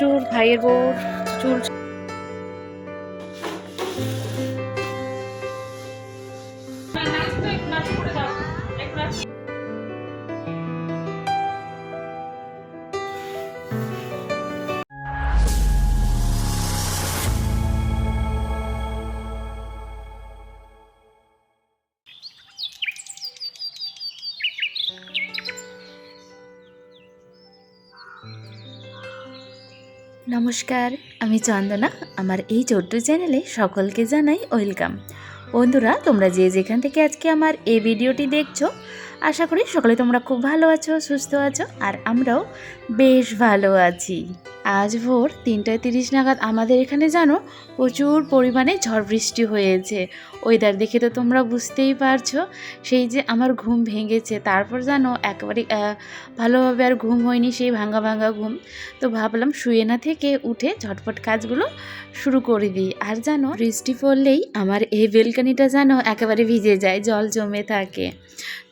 ভাসুর ভাইয়ের বউ চুল নমস্কার, আমি চন্দনা। আমার এই ছোট্ট চ্যানেলে সকলকে জানাই ওয়েলকাম। বন্ধুরা, তোমরা যে যেখান থেকে আজকে আমার এই ভিডিওটি দেখছ আশা করি সকলে তোমরা খুব ভালো আছো, সুস্থ আছো, আর আমরাও বেশ ভালো আছি। আজ ভোর তিনটায় তিরিশ নাগাদ আমাদের এখানে জানো প্রচুর পরিমাণে ঝড় বৃষ্টি হয়েছে। ওয়েদার দেখে তো তোমরা বুঝতেই পারছ, সেই যে আমার ঘুম ভেঙেছে, তারপর জানো একেবারে ভালোভাবে আর ঘুম হয়নি, সেই ভাঙা ভাঙা ঘুম। তো ভাবলাম শুয়ে না থেকে উঠে ঝটপট কাজগুলো শুরু করে দিই। আর জানো বৃষ্টি পড়লেই আমার এই বেলকানিটা যেন একেবারে ভিজে যায়, জল জমে থাকে।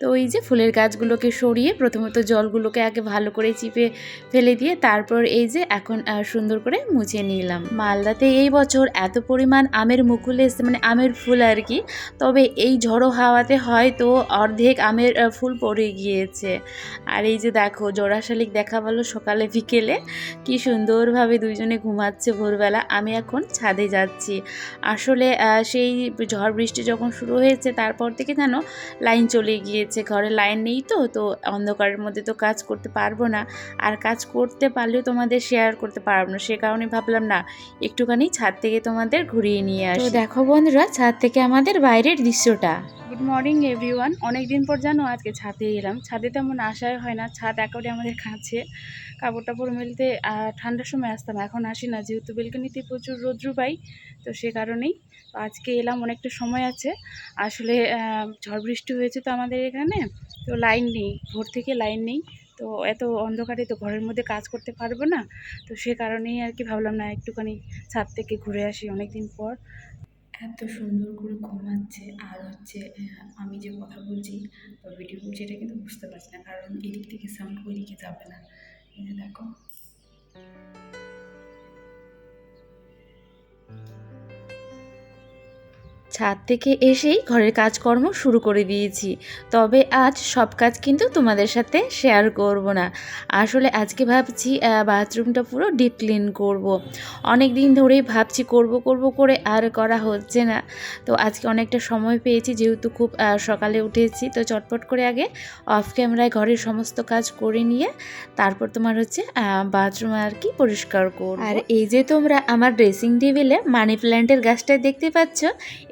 তো ওই যে ফুলের গাছগুলোকে সরিয়ে প্রথমত জলগুলোকে আগে ভালো করে চিপে ফেলে দিয়ে তারপর এই যে এখন সুন্দর করে মুছে নিলাম। মালদাতে এই বছর এত পরিমাণ আমের মুকুল এসছে মানে আমের ফুল আর কি। তবে এই ঝড়ো হাওয়াতে হয়তো অর্ধেক আমের ফুল পড়ে গিয়েছে। আর এই যে দেখো জোড়া শালিক দেখা ভালো সকালে বিকেলে। কি সুন্দরভাবে দুইজনে ঘুমাচ্ছে ভোরবেলা। আমি এখন ছাদে যাচ্ছি। আসলে সেই ঝড় বৃষ্টি যখন শুরু হয়েছে, তারপর থেকে যেন লাইন চলে গিয়েছে। ঘরে লাইন নেই তো তো অন্ধকারের মধ্যে তো কাজ করতে পারব না। আর কাজ করতে পারলেও তোমাদের শেয়ার করতে পারব না। সে কারণে ভাবলাম না একটুখানি ছাদ থেকে তোমাদের ঘুরিয়ে নিয়ে আসি। দেখো বন্ধুরা ছাদ থেকে আমাদের বাইরের দৃশ্যটা। গুড মর্নিং এভরিওয়ান অনেক দিন পর জানো আজকে ছাদে এলাম। ছাদে তেমন আসাই হয় না। ছাদ একেবারে আমাদের কাছে। কাপড় টাপড় মেলতে ঠান্ডার সময় আসতাম। এখন আসি না যেহেতু বেলকনিতে প্রচুর রোদ্রু পাই। তো সে কারণেই আজকে এলাম, অনেকটা সময় আছে। আসলে ঝড় বৃষ্টি হয়েছে তো আমাদের এখানে, তো লাইন নেই, ভোর থেকে লাইন নেই। তো এত অন্ধকারে তো ঘরের মধ্যে কাজ করতে পারব না, তো সে কারণেই আর কি ভাবলাম, না, একটুখানি ছাদ থেকে ঘুরে আসি অনেক দিন পর। এত সুন্দর করে ঘুমাচ্ছে, আর হচ্ছে আমি যে কথা বলছি ভিডিও করছি এটা কিন্তু বুঝতে পারছি না, কারণ এদিক থেকে সাউন্ড ওইদিকে যাবে না। দেখো। ছাদ থেকে এসেই ঘরের কাজকর্ম শুরু করে দিয়েছি। তবে আজ সব কাজ কিন্তু তোমাদের সাথে শেয়ার করব না। আসলে আজকে ভাবছি বাথরুমটা পুরো ডিপ ক্লিন করব। অনেক দিন ধরেই ভাবছি করব করব করে আর করা হচ্ছে না। তো আজকে অনেকটা সময় পেয়েছি, যেহেতু খুব সকালে উঠেছি, তো চটপট করে আগে অফ ক্যামেরায় ঘরের সমস্ত কাজ করে নিয়ে তারপর তোমার হচ্ছে বাথরুম আর কি পরিষ্কার করব। আর এই যে তোমরা আমার ড্রেসিং টেবিলে মানি প্ল্যান্টের গাছটা দেখতে পাচ্ছ,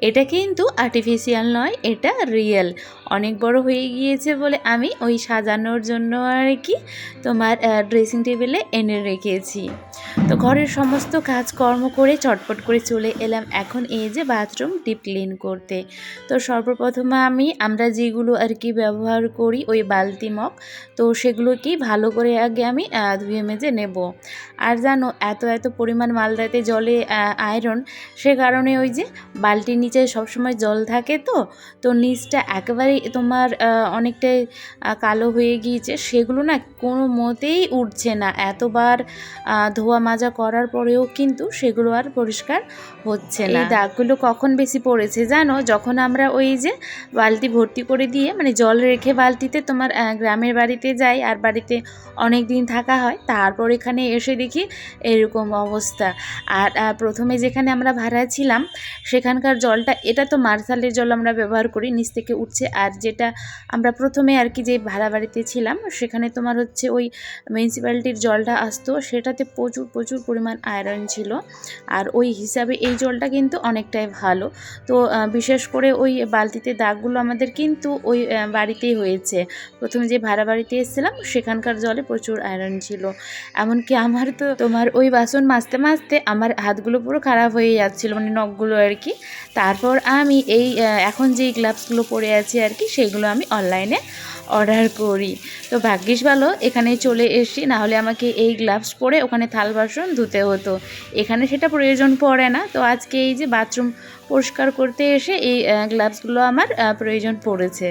এটা কিন্তু আর্টিফিশিয়াল নয়, এটা রিয়েল অনেক বড় হয়ে গিয়েছে বলে আমি ওই সাজানোর জন্য আর কি তোমার ড্রেসিং টেবিলে এনে রেখেছি। তো ঘরের সমস্ত কাজকর্ম করে চটপট করে চলে এলাম এখন এই যে বাথরুম ডিপ ক্লিন করতে। তো সর্বপ্রথম আমি, আমরা যেগুলো আর কি ব্যবহার করি ওই বালতি মগ, তো সেগুলোকেই ভালো করে আগে আমি ধুয়ে মেজে নেব। আর জানো, এত এত পরিমাণ মালদাতে জলে আয়রন সে কারণে ওই যে বালতির নিচে সবসময় জল থাকে তো তো নিচটা একেবারেই তোমার অনেকটাই কালো হয়ে গিয়েছে। সেগুলো না কোনো মতেই উঠছে না। এতবার ধোয়া মাজা করার পরেও কিন্তু সেগুলো আর পরিষ্কার হচ্ছে না। এই দাগগুলো কখন বেশি পড়েছে জানো? যখন আমরা ওই যে বালতি ভর্তি করে দিয়ে মানে জল রেখে বালতিতে তোমার গ্রামের বাড়িতে যাই আর বাড়িতে অনেক দিন থাকা হয়, তারপর এখানে এসে দেখি এরকম অবস্থা। আর প্রথমে যেখানে আমরা ভাড়া ছিলাম, সেখানকার জলটা এটা তো মার্শালের জল আমরা ব্যবহার করি, নিচ থেকে উঠছে। আর যেটা আমরা প্রথমে আর কি যে ভাড়া বাড়িতে ছিলাম, সেখানে তোমার হচ্ছে ওই মিউনিসিপ্যালিটির জলটা আসতো, সেটাতে প্রচুর প্রচুর পরিমাণ আয়রন ছিল। আর ওই হিসাবে এই জলটা কিন্তু অনেকটাই ভালো। তো বিশেষ করে ওই বালতিতে দাগগুলো আমাদের কিন্তু ওই বাড়িতেই হয়েছে। প্রথমে যে ভাড়া বাড়িতে এসেছিলাম, সেখানকার জলে প্রচুর আয়রন ছিল। এমনকি আমার তো তোমার ওই বাসন মাজতে মাজতে আমার হাতগুলো পুরো খারাপ হয়ে যাচ্ছিল মানে নখগুলো আর কি। তারপর আমি এই এখন যেই গ্লাভসগুলো পরে আছি আর কি সেগুলো আমি অনলাইনে অর্ডার করি। তো ভাগ্যিস ভালো এখানে চলে এসি, নাহলে আমাকে এই গ্লাভস পরে ওখানে থাল বাসন ধুতে হতো। এখানে সেটা প্রয়োজন পড়ে না। তো আজকে এই যে বাথরুম পরিষ্কার করতে এসে এই গ্লাভসগুলো আমার প্রয়োজন পড়েছে।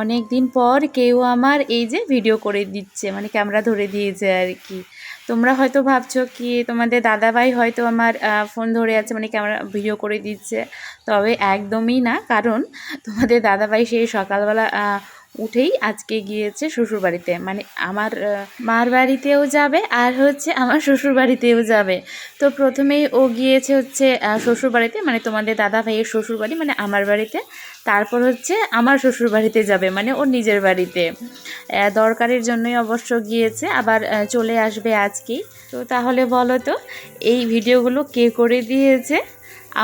অনেক দিন পর কেউ আমার এই যে ভিডিও করে দিচ্ছে মানে ক্যামেরা ধরে দিয়েছে আর কি। তোমরা হয়তো ভাবছ কি তোমাদের দাদাভাই হয়তো আমার ফোন ধরে আছে মানে ক্যামেরা ভিডিও করে দিচ্ছে। তবে একদমই না, কারণ তোমাদের দাদাভাই সেই সকালবেলা উঠেই আজকে গিয়েছে শ্বশুর বাড়িতে মানে আমার মার বাড়িতেও যাবে আর হচ্ছে আমার শ্বশুর বাড়িতেও যাবে। তো প্রথমেই ও গিয়েছে হচ্ছে শ্বশুর বাড়িতে মানে তোমাদের দাদা ভাইয়ের শ্বশুর বাড়ি মানে আমার বাড়িতে। তারপর হচ্ছে আমার শ্বশুর বাড়িতে যাবে মানে ওর নিজের বাড়িতে। দরকারের জন্যই অবশ্য গিয়েছে, আবার চলে আসবে আজকেই। তো তাহলে বলো তো, এই ভিডিওগুলো কে করে দিয়েছে?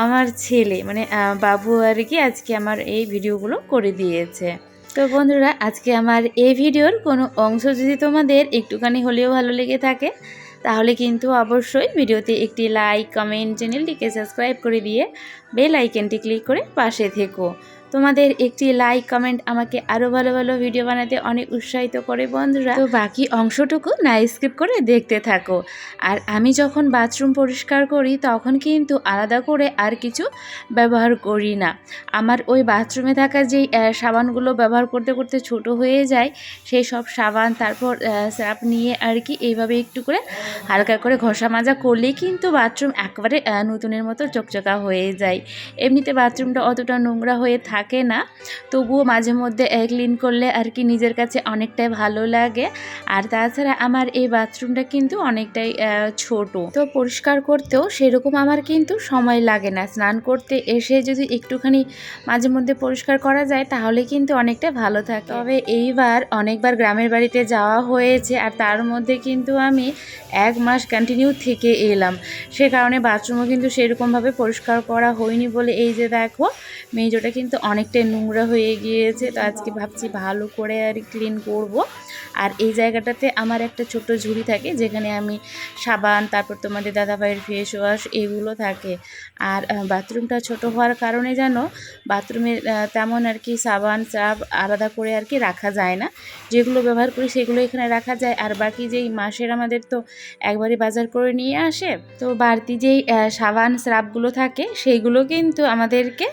আমার ছেলে মানে বাবু আর কি আজকে আমার এই ভিডিওগুলো করে দিয়েছে। তো বন্ধুরা, আজকে আমার এই ভিডিওর কোনো অংশ যদি তোমাদের একটুখানি হলেও ভালো লেগে থাকে, তাহলে কিন্তু অবশ্যই ভিডিওতে একটি লাইক, কমেন্ট, চ্যানেলটিকে সাবস্ক্রাইব করে দিয়ে বেল আইকনটি ক্লিক করে পাশে থেকো। তোমাদের একটি লাইক কমেন্ট আমাকে আরও ভালো ভালো ভিডিও বানাতে অনেক উৎসাহিত করে বন্ধুরা। তো বাকি অংশটুকু না স্কিপ করে দেখতে থাকো। আর আমি যখন বাথরুম পরিষ্কার করি, তখন কিন্তু আলাদা করে আর কিছু ব্যবহার করি না। আমার ওই বাথরুমে থাকা যেই সাবানগুলো ব্যবহার করতে করতে ছোট হয়ে যায়, সেই সব সাবান, তারপর স্যাপ নিয়ে আর কি এইভাবে একটু করে হালকা করে ঘষা মাজা করলেই কিন্তু বাথরুম একবারে নতুনের মতো চকচকা হয়ে যায়। এমনিতে বাথরুমটা অতটা নোংরা হয়ে থাকে না। তবুও মাঝে মধ্যে ক্লিন করলে আর কি নিজের কাছে অনেকটাই ভালো লাগে। আর তাছাড়া আমার এই বাথরুমটা কিন্তু অনেকটাই ছোট। তো পরিষ্কার করতেও সেরকম আমার কিন্তু সময় লাগে না। স্নান করতে এসে যদি একটুখানি মাঝে মধ্যে পরিষ্কার করা যায়, তাহলে কিন্তু অনেকটা ভালো থাকে। তবে এইবার অনেকবার গ্রামের বাড়িতে যাওয়া হয়েছে আর তার মধ্যে কিন্তু আমি এক মাস কন্টিনিউ থেকে এলাম। সে কারণে বাথরুমও কিন্তু সেরকমভাবে পরিষ্কার করা হয়নি বলে এই যে দেখো, মেজোটা কিন্তু অনেকটাই নোংরা হয়ে গিয়েছে, তো আজকে ভাবছি ভালো করে আর ক্লিন করব। আর এই জায়গাটাতে আমার একটা ছোট ঝুড়ি থাকে, যেখানে আমি সাবান, তারপর তোমাদের দাদাভাইয়ের ফেস ওয়াশ এগুলো থাকে। আর বাথরুমটা ছোট হওয়ার কারণে যেন বাথরুমে তেমন আর কি সাবান, চাপ আলাদা করে আর কি রাখা যায় না। যেগুলো ব্যবহার করি সেগুলো এখানে রাখা যায়। আর বাকি যেই মাসের আমাদের তো একবারই বাজার করে নিয়ে আসে, তো বাড়তি যেই সাবান, স্রাবগুলো থাকে সেইগুলো কিন্তু আমাদেরকে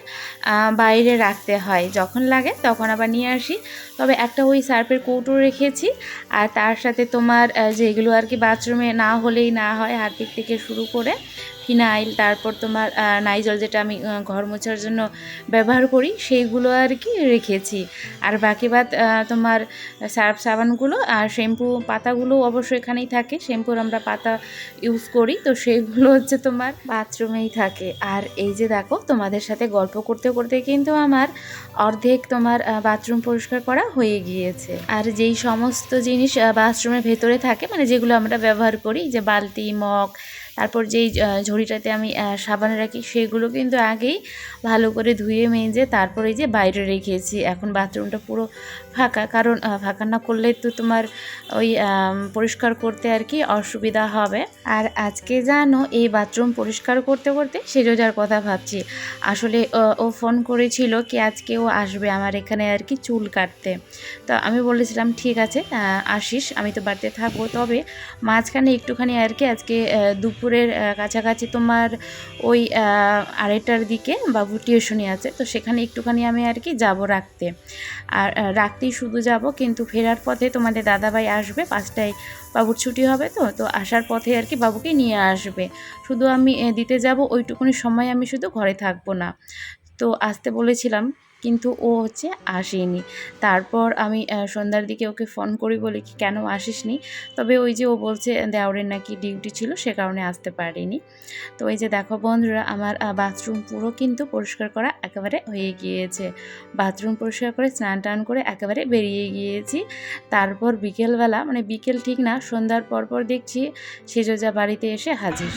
বাইরে রাখতে হয়। যখন লাগে তখন আবার নিয়ে আসি। তবে একটা ওই সার্ফের কৌটো রেখেছি। আর তার সাথে তোমার যেগুলো আর কি বাথরুমে না হলেই না হয়, হারপিক থেকে শুরু করে ফিনাইল, তারপর তোমার নাইজল যেটা আমি ঘর মোছার জন্য ব্যবহার করি, সেইগুলো আর কি রেখেছি। আর বাকি বাদ তোমার সার্ফ সাবানগুলো আর শ্যাম্পু পাতাগুলো অবশ্যই এখানেই থাকে, শ্যাম্পুর আমরা পাতা ইউজ করি, তো সেগুলো হচ্ছে তোমার বাথরুমেই থাকে। আর এই যে দেখো, তোমাদের সাথে গল্প করতে করতে কিন্তু আমার অর্ধেক তোমার বাথরুম পরিষ্কার করা হয়ে গিয়েছে। আর যেই সমস্ত জিনিস বাথরুমের ভেতরে থাকে মানে যেগুলো আমরা ব্যবহার করি, যে বালতি, মগ তারপর যেই ঝুড়িটাতে আমি সাবান রাখি সেগুলো কিন্তু আগেই ভালো করে ধুয়ে মেজে তারপরে যে বাইরে রেখেছি। এখন বাথরুমটা পুরো ফাঁকা কারণ ফাঁকা না করলে তো তোমার ওই পরিষ্কার করতে আর কি অসুবিধা হবে। আর আজকে জানো এই বাথরুম পরিষ্কার করতে করতে সেজোজার কথা ভাবছি। আসলে ও- ফোন করেছিল কি আজকে ও আসবে আমার এখানে আর কি চুল কাটতে। তো আমি বলেছিলাম ঠিক আছে আসিস আমি তো বাড়িতে থাকব। তবে মাঝখানে একটুখানি আর কি আজকে আহ, আহ, কাছাকাছি তোমার ওই আড়াইটার দিকে বাবু টিউশনি আছে তো সেখানে একটুখানি আমি আর কি যাব রাখতে। আর রাখতেই শুধু যাব কিন্তু ফেরার পথে তোমাদের দাদাভাই আসবে পাঁচটায় বাবুর ছুটি হবে তো তো আসার পথে আর কি বাবুকে নিয়ে আসবে। শুধু আমি দিতে যাব ওইটুকুনি সময় আমি শুধু ঘরে থাকব না। তো আসতে বলেছিলাম কিন্তু ও হচ্ছে আসেনি। তারপর আমি সন্ধ্যার দিকে ওকে ফোন করি বলি কি, কেন আসিসনি? তবে ওই যে ও বলছে দেওরের নাকি ডিউটি ছিল, সে কারণে আসতে পারিনি। তো এই যে দেখো বন্ধুরা, আমার বাথরুম পুরো কিন্তু পরিষ্কার করা একেবারে হয়ে গিয়েছে। বাথরুম পরিষ্কার করে স্নান টান করে একেবারে বেরিয়ে গিয়েছি। তারপর বিকেলবেলা মানে বিকেল ঠিক না, সন্ধ্যার পরপর দেখছি সেজোজা বাড়িতে এসে হাজির।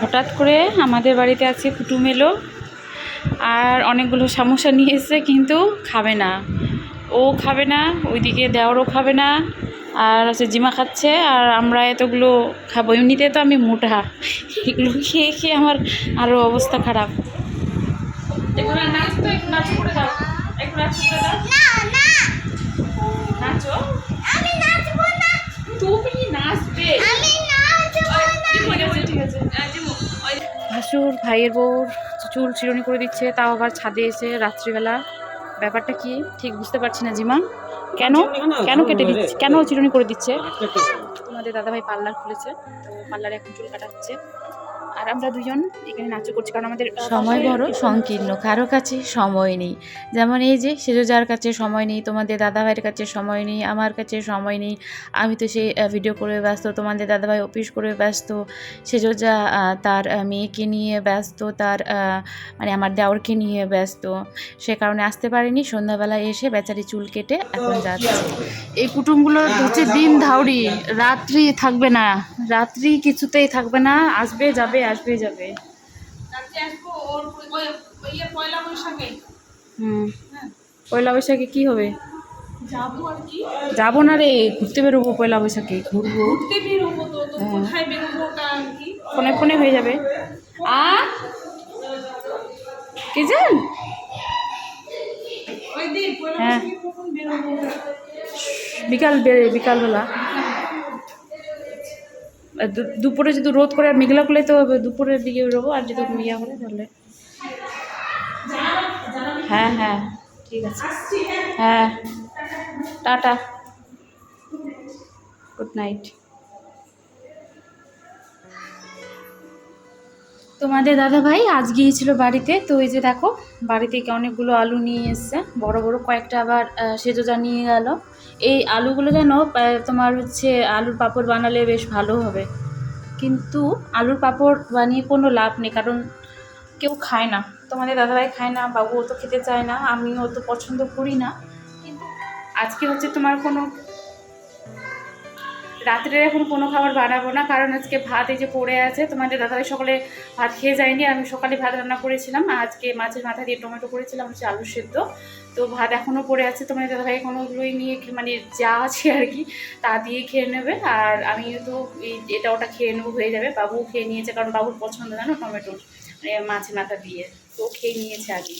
হঠাৎ করে আমাদের বাড়িতে আছে কুটুম এলো। আর অনেকগুলো সমস্যা নিয়ে এসেছে কিন্তু খাবে না। ও খাবে না ওইদিকে দেওয়ারও খাবে না আর হচ্ছে জিমা খাচ্ছে আর আমরা এতগুলো খাব। এমনিতে তো আমি মোটা এগুলো খেয়ে খেয়ে আমার আরও অবস্থা খারাপ। এগুলো নাচ তো একটু নাচ করে দাও। একটু নাচ করে দাও। নাচো? তুমি নাচবে। ঠিক আছে। ঠিক আছে ভাসুর ভাইয়ের বউর চুল চিরুনি করে দিচ্ছে তাও আবার ছাদে এসে রাত্রিবেলা। ব্যাপারটা কি? ঠিক বুঝতে পারছি না জিমা। কেন? কেন? কেটে দিচ্ছে? কেন চিরুনি করে দিচ্ছে? তোমাদের দাদাভাই পার্লার খুলেছে পার্লারে এখন চুল কাটা হচ্ছে আর আমরা দুজন এখানে নাচ করছি কারণ আমাদের সময় বড় সংকীর্ণ কারও কাছে সময় নেই। যেমন এই যে সেজোজার কাছে সময় নেই তোমাদের দাদাভাইয়ের কাছে সময় নেই আমার কাছে সময় নেই আমি তো সেই ভিডিও করে ব্যস্ত তোমাদের দাদাভাই অফিস করে ব্যস্ত সেজোজা তার মেয়েকে নিয়ে ব্যস্ত তার মানে আমার দেওরকে নিয়ে ব্যস্ত সে কারণে আসতে পারেনি সন্ধ্যাবেলায় এসে বেচারি চুল কেটে এখন যাচ্ছে। এই কুটুমগুলো হচ্ছে দিন ধাউরি রাত্রি থাকবে না রাত্রি কিছুতেই থাকবে না আসবে যাবে আসবে যাবে। হুম। পয়লা বৈশাখে কি হবে? যাব না রে ঘুরতে বেরোবো পয়লা বৈশাখে ঘুরবো। হ্যাঁ। ফোনে ফোনে হয়ে যাবে। আ? কি জান? হ্যাঁ। বিকাল বেড়ে বিকালবেলা। দুপুরে যদি রোদ করে আর মেঘলা করলে তো দুপুরের দিকে রোবো আর যদি ইয়া করে তাহলে। হ্যাঁ হ্যাঁ ঠিক আছে। হ্যাঁ টাটা। গুড নাইট তোমাদের দাদা ভাই আজ গিয়েছিল বাড়িতে, তো এই যে দেখো বাড়ি থেকে অনেকগুলো আলু নিয়ে এসছে। বড় বড় কয়েকটা আবার সেজোজা নিয়ে গেল। এই আলুগুলো যেন তোমার হচ্ছে আলুর পাঁপড় বানালে বেশ ভালো হবে। কিন্তু আলুর পাঁপড় বানিয়ে কোনো লাভ নেই, কারণ কেউ খায় না। তোমাদের দাদাভাই খায় না বাবুও তো খেতে চায় না, আমিও তো পছন্দ করি না। কিন্তু আজকে হচ্ছে তোমার কোনো রাত্রে এখন কোনো খাবার বানাবো না, কারণ আজকে ভাত এই যে পড়ে আছে তোমাদের দাদাভাই সকালে ভাত খেয়ে যায়নি, আমি সকালে ভাত রান্না করেছিলাম, আজকে মাছের মাথা দিয়ে টমেটো করেছিলাম, হচ্ছে আলু সেদ্ধ, তো ভাত এখনও পড়ে আছে তোমাদের দাদাভাই এখন ওগুলোই নিয়ে মানে যা আছে আর কি, তা দিয়ে খেয়ে নেবে, আর আমি তো এটা ওটা খেয়ে নেব, হয়ে যাবে বাবু খেয়ে নিয়েছে, কারণ বাবুর পছন্দ জানো টমেটো মানে মাছের মাথা দিয়ে, তো খেয়ে নিয়েছে আগে